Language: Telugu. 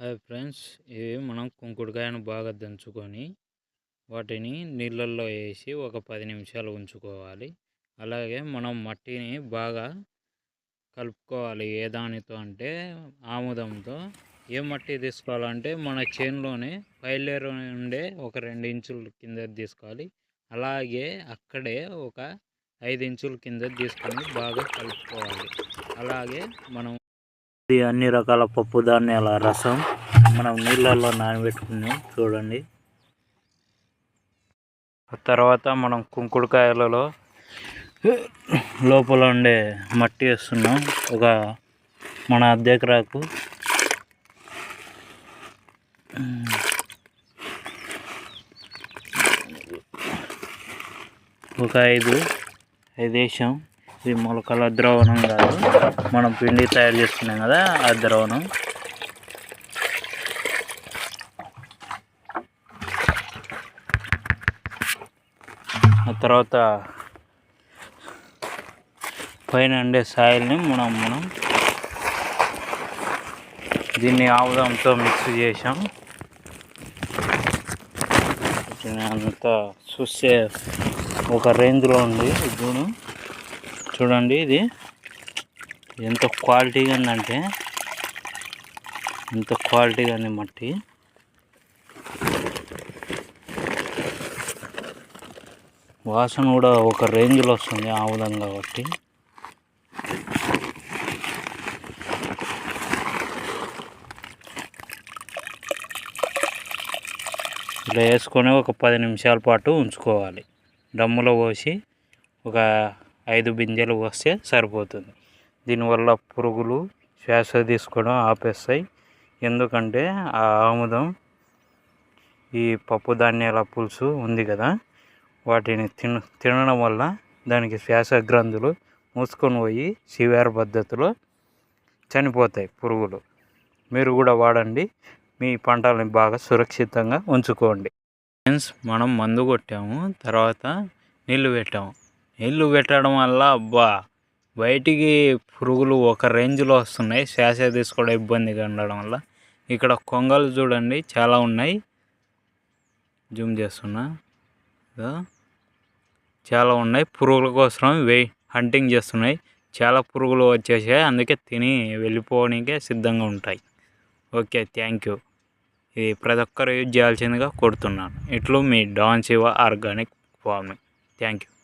హాయ్ ఫ్రెండ్స్ ఇవి మనం కుంకుడుకాయను బాగా దంచుకొని వాటిని నీళ్ళల్లో వేసి ఒక పది నిమిషాలు ఉంచుకోవాలి. అలాగే మనం మట్టిని బాగా కలుపుకోవాలి. ఏ దానితో అంటే ఆముదంతో. ఏ మట్టి తీసుకోవాలంటే మన చేనులోనే పైలేరు ఉండే ఒక రెండు ఇంచుల కింద తీసుకోవాలి. అలాగే అక్కడే ఒక ఐదు ఇంచుల కింద తీసుకొని బాగా కలుపుకోవాలి. అలాగే మనం ఇది అన్ని రకాల పప్పు ధాన్యాల రసం. మనం నీళ్ళల్లో నానబెట్టుకుని చూడండి. తర్వాత మనం కుంకుడుకాయలలో లోపల ఉండే మట్టి వేస్తున్నాం. ఒక మన అద్దెకరాకు ఒక ఐదు. ఐదు వేసాం. ఇది మొలకల ద్రవణం కాదు. మనం పిండి తయారు చేసుకున్నాం కదా ఆ ద్రవణం. ఆ తర్వాత పైన ఉండే సాయిల్ని మనం మనం దీన్ని ఆముదంతో మిక్స్ చేసాం అంతా చూస్తే ఒక రేంజ్లో ఉంది. ఇప్పుడు చూడండి ఇది. ఎంత క్వాలిటీగా ఉందంటే ఎంత క్వాలిటీగా ఉంది మట్టి. వాసన కూడా ఒక రేంజ్లో వస్తుంది ఆ విధంగా కాబట్టి. ఇలా వేసుకొని ఒక పది నిమిషాల పాటు ఉంచుకోవాలి. డమ్ములో పోసి ఒక ఐదు బింజలు వస్తే సరిపోతుంది. దీనివల్ల పురుగులు శ్వాస తీసుకోవడం ఆపేస్తాయి. ఎందుకంటే ఆ ఆముదం ఈ పప్పు ధాన్యాల పులుసు ఉంది కదా వాటిని తిన తినడం వల్ల దానికి శ్వాస గ్రంథులు మూసుకొని పోయి సివిఆర్ పద్ధతిలో చనిపోతాయి పురుగులు. మీరు కూడా వాడండి మీ పంటలని బాగా సురక్షితంగా ఉంచుకోండి. ఫ్రెండ్స్ మనం మందు కొట్టాము తర్వాత నీళ్ళు పెట్టాము. నీళ్ళు పెట్టడం వల్ల అబ్బా బయటికి పురుగులు ఒక రేంజ్లో వస్తున్నాయి. శ్వాస తీసుకోవడం ఇబ్బందిగా ఉండడం వల్ల. ఇక్కడ కొంగలు చూడండి చాలా ఉన్నాయి. జూమ్ చేస్తున్నా. చాలా ఉన్నాయి. పురుగుల కోసం వెయి హంటింగ్ చేస్తున్నాయి. చాలా పురుగులు వచ్చేసాయి. అందుకే తిని వెళ్ళిపోవడానికే సిద్ధంగా ఉంటాయి. Okay thank you. ఇది ప్రతి ఒక్కరు యూజ్ చేయాల్సిందిగా కొడుతున్నాను ఇట్లు మీ Don Shiva organic farming. Thank you.